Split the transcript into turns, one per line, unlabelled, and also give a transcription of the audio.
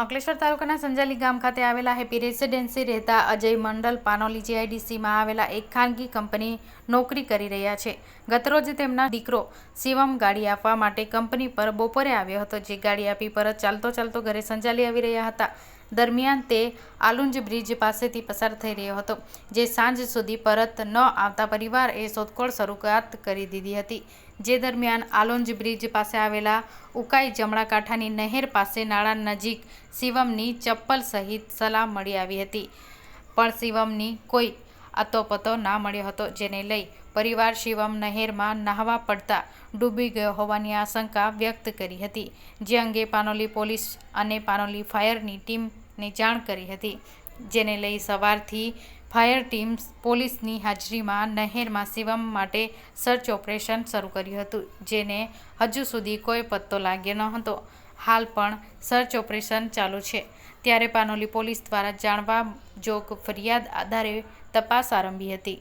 અંકલેશ્વર તાલુકાના સંજાલી ગામ ખાતે આવેલા હેપી રેસિડેન્સી રહેતા અજય મંડલ પાનોલી જીઆઈડીસીમાં આવેલા એક ખાનગી કંપની નોકરી કરી રહ્યા છે. ગતરોજ તેમના દીકરો શિવમ ગાડી આપવા માટે કંપની પર બપોરે આવ્યો હતો, જે ગાડી આપી પરત ચાલતો ચાલતો ઘરે સંજાલી આવી રહ્યા હતા. દરમિયાન તે આલુંજ બ્રિજ પાસેથી પસાર થઈ રહ્યો હતો, જે સાંજ સુધી પરત ન આવતા પરિવારે શોધખોળ શરૂઆત કરી દીધી હતી. જે દરમિયાન આલોંજ બ્રિજ પાસે આવેલા ઉકાઈ જમણા કાંઠાની નહેર પાસે નાળા નજીક શિવમની ચપ્પલ સહિત સલાહ મળી આવી હતી. પણ શિવમની કોઈ અતોપતો ના મળ્યો હતો, જેને લઈ પરિવાર શિવમ નહેરમાં નહાવા પડતા ડૂબી ગયો હોવાની આશંકા વ્યક્ત કરી હતી. જે અંગે પાનોલી પોલીસ અને પાનોલી ફાયરની ટીમને જાણ કરી હતી, જેને લઈ સવારથી ફાયર ટીમ પોલીસની હાજરીમાં નહેરમાં શિવમ માટે સર્ચ ઓપરેશન શરૂ કર્યું હતું, જેને હજુ સુધી કોઈ પત્તો લાગ્યો ન હતો હાલ પણ સર્ચ ઓપરેશન ચાલુ છે. ત્યારે પાનોલી પોલીસ દ્વારા જાણવા જોગ ફરિયાદ આધારે તપાસ આરંભી હતી.